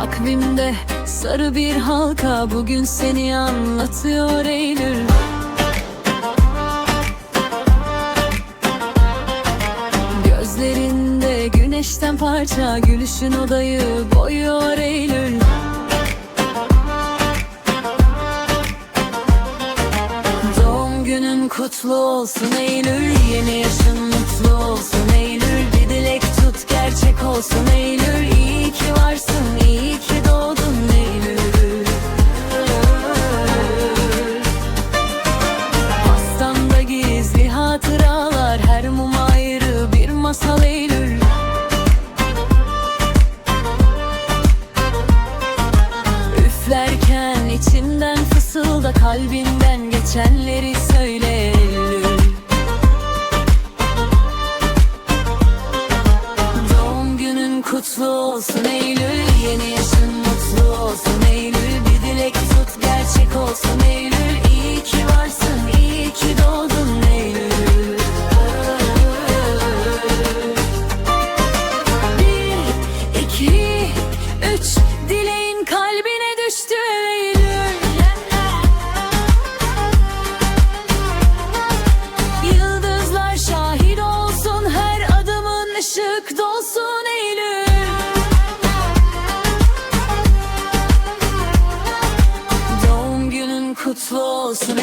Kalbimde sarı bir halka bugün seni anlatıyor Eylül. Gözlerinde güneşten parça gülüşün odayı boyuyor Eylül. Doğum günün kutlu olsun Eylül içimden fısılda kalbinden geçenleri söyle Eylül. Doğum günün kutlu olsun Eylül Yeni yaşın mutlu olsun Eylül günün kutlu olsun